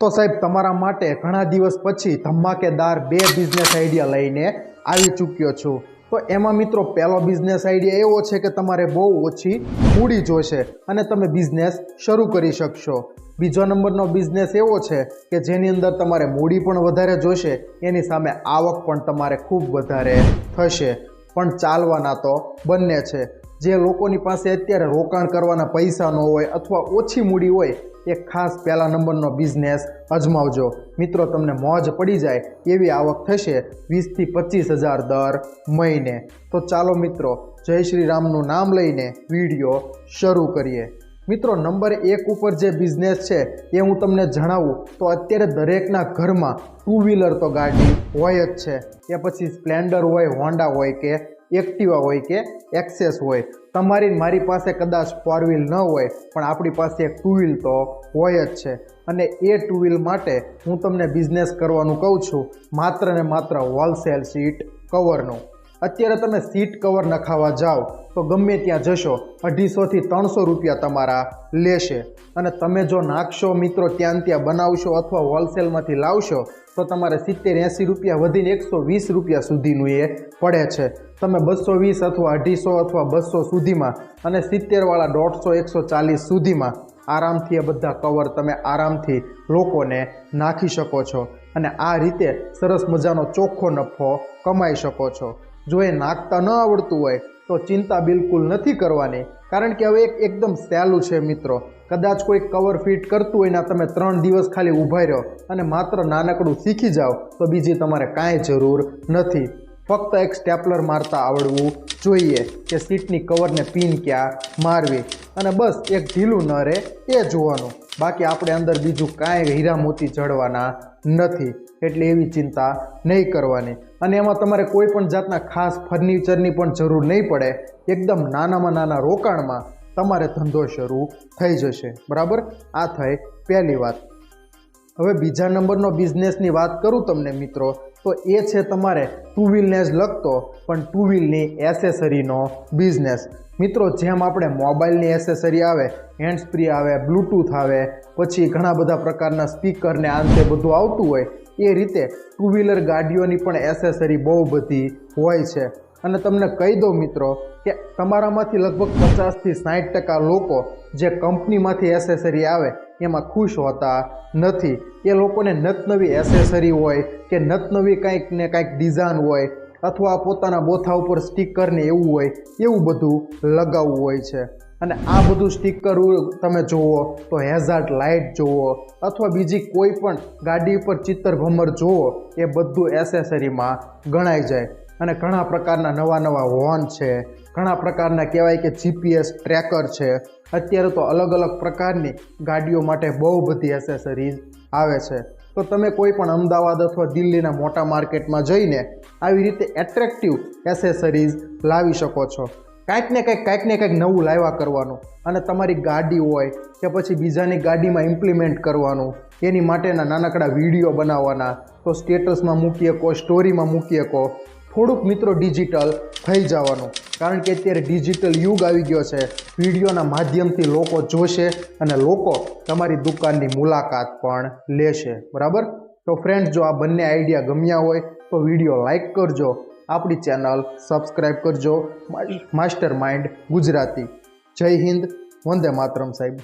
તો સાહેબ, તમારા માટે ઘણા દિવસ પછી ધમાકેદાર બે બિઝનેસ આઈડિયા લઈને આવી ચૂક્યો છું. તો એમાં મિત્રો, પહેલો બિઝનેસ આઈડિયા એવો છે કે તમારે બહુ ઓછી મૂડી જોશે અને તમે બિઝનેસ શરૂ કરી શકશો. બીજો નંબરનો બિઝનેસ એવો છે કે જેની અંદર તમારે મૂડી પણ વધારે જોશે, એની સામે આવક પણ તમારે ખૂબ વધારે થશે. પણ ચાલવાના તો બંને છે. જે લોકોની પાસે અત્યારે રોકાણ કરવાના પૈસા ન હોય અથવા ઓછી મૂડી હોય એ ખાસ પહેલા નંબરનો બિઝનેસ અજમાવજો. મિત્રો, તમને મોજ પડી જાય એવી આવક થશે વીસથી પચીસ હજાર દર મહિને. તો ચાલો મિત્રો, જય શ્રી રામનું નામ લઈને વીડિયો શરૂ કરીએ. મિત્રો, નંબર એક ઉપર જે બિઝનેસ છે એ હું તમને જણાવું, તો અત્યારે દરેકના ઘરમાં ટુ વ્હીલર તો ગાડી હોય જ છે. એ પછી સ્પ્લેન્ડર હોય હોન્ડા હોય કે એક્ટિવા હોય કે એક્સેસ હોય. તમારી મારી પાસે કદાચ ફોર વ્હીલ ન હોય, પણ આપણી પાસે એક ટુ વ્હીલ તો હોય જ છે. અને એ ટુ વ્હીલ માટે હું તમને બિઝનેસ કરવાનું કહું છું, માત્ર ને માત્ર હોલસેલ સીટ કવરનું અત્યારે તમે સીટ કવર નખાવા જાઓ, તો ગમે ત્યાં જશો, અઢીસોથી ત્રણસો રૂપિયા તમારા લેશે. અને તમે જો નાખશો મિત્રો ત્યાં ત્યાં બનાવશો અથવા હોલસેલમાંથી લાવશો, તો તમારે સિત્તેર એંસી રૂપિયા વધીને એકસો વીસ રૂપિયા સુધીનું એ પડે છે. તમે બસો વીસ અથવા અઢીસો અથવા બસો સુધીમાં અને સિત્તેરવાળા દોઢસો એકસો ચાલીસ સુધીમાં આરામથી એ બધા કવર તમે આરામથી લોકોને નાખી શકો છો. અને આ રીતે સરસ મજાનો ચોખ્ખો નફો કમાઈ શકો છો. જો એ નાખતા ન આવડતું હોય, તો ચિંતા બિલકુલ નથી કરવાની. કારણ કે હવે એક એકદમ સહેલું છે મિત્રો. કદાચ કોઈ કવર ફિટ કરતું હોય ને તમે ત્રણ દિવસ ખાલી ઊભા રહ્યો અને માત્ર નાનકડું શીખી જાઓ, તો બીજી તમારે કાંઈ જરૂર નથી. ફક્ત એક સ્ટેપલર મારતા આવડવું જોઈએ કે સીટની કવરને પિન ક્યાં મારવી. અને બસ એક ઢીલું ન રહે, એ જોવાનું. બાકી આપણે અંદર બીજું કાંઈ હીરા મોતી ચડવાના નથી. એટલે એવી ચિંતા નહીં કરવાની. અને એમાં તમારે કોઈ પણ જાતના ખાસ ફર્નિચરની પણ જરૂર નહીં પડે. એકદમ નાનામાં નાના રોકાણમાં તમારે ધંધો શરૂ થઈ જશે. બરાબર? આ થઈ પહેલી વાત. હવે બીજા નંબરનો બિઝનેસની વાત કરું તમને મિત્રો. તો એ છે તમારે ટુ વ્હીલને જ લગતો, પણ ટુ વ્હીલની એસેસરીનો બિઝનેસ મિત્રો, જેમ આપણે મોબાઈલની એસેસરી આવે હેન્ડ્સ ફ્રી આવે બ્લૂટૂથ આવે, પછી ઘણા બધા પ્રકારના સ્પીકરને આંતે બધું આવતું હોય, એ રીતે ટુ વ્હીલર ગાડીઓની પણ એસેસરી બહુ બધી હોય છે. અને તમને કહી દઉં મિત્રો કે તમારામાંથી લગભગ પચાસથી સાઠ ટકા લોકો જે કંપનીમાંથી એસેસરી આવે એમાં ખુશ હોતા નથી. એ લોકોને નતનવી એસેસરી હોય કે નતનવી કંઈક ને કંઈક ડિઝાઇન હોય અથવા પોતાના બોથા ઉપર સ્ટીકરને એવું હોય, એવું બધું લગાવવું હોય છે. અને આ બધું સ્ટીકર તમે જુઓ તો હેઝાર્ટ લાઇટ જુઓ અથવા બીજી કોઈ પણ ગાડી ઉપર ચિત્તર ભમર જુઓ એ બધું એસેસરીમાં ગણાઈ જાય. અને ઘણા પ્રકારના નવા નવા વોન છે. ઘણા પ્રકારના કહેવાય કે જીપીએસ ટ્રેકર છે. અત્યારે તો અલગ અલગ પ્રકારની ગાડીઓ માટે બહુ બધી એસેસરીઝ આવે છે. તો તમે કોઈ પણ અમદાવાદ અથવા દિલ્હીના મોટા માર્કેટમાં જઈને આવી રીતે એટ્રેક્ટિવ એસેસરીઝ લાવી શકો છો. કાંઈક ને કાંઈક કાંઈક ને કાંઈક નવું લાવ્યા કરવાનું. અને તમારી ગાડી હોય કે પછી બીજાની ગાડીમાં ઇમ્પ્લિમેન્ટ કરવાનું, એની માટેના નાનકડા વીડિયો બનાવવાના, તો સ્ટેટસમાં મૂકી શકો સ્ટોરીમાં મૂકી શકો થોડુંક મિત્રો ડિજિટલ થઈ જવાનું. કારણ કે અત્યારે ડિજિટલ યુગ આવી ગયો છે. વિડીયોના માધ્યમથી લોકો જોશે અને લોકો તમારી દુકાનની મુલાકાત પણ લેશે. બરાબર? તો ફ્રેન્ડ જો આ બંને આઈડિયા ગમ્યા હોય, તો વીડિયો લાઇક કરજો. આપણી ચેનલ સબસ્ક્રાઈબ કરજો. Master mind Gujarati. જય હિન્દ. વંદે માતરમ સાહેબ.